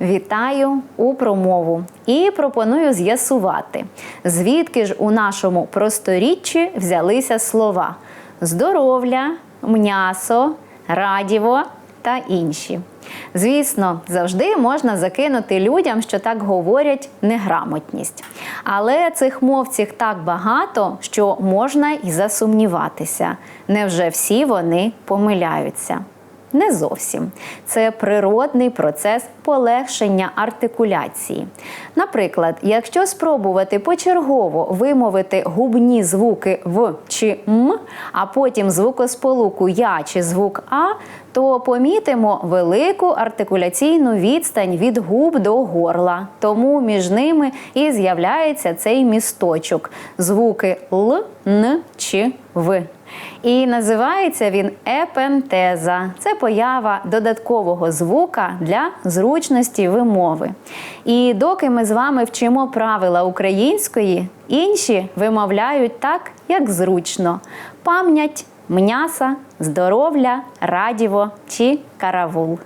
Вітаю у промову і пропоную з'ясувати, звідки ж у нашому просторіччі взялися слова здоров'я, м'ясо, радіво та інші. Звісно, завжди можна закинути людям, що так говорять, неграмотність. Але цих мовців так багато, що можна і засумніватися. Невже всі вони помиляються? Не зовсім. Це природний процес полегшення артикуляції. Наприклад, якщо спробувати почергово вимовити губні звуки в чи м, а потім звукосполуку я чи звук а, то помітимо велику артикуляційну відстань від губ до горла. Тому між ними і з'являється цей місточок звуки л, н чи в. І називається він епентеза. Це поява додаткового звука для зручності вимови. І доки ми з вами вчимо правила української, інші вимовляють так, як зручно: пам'ять, м'яса, здоров'я, радіво чи каравул.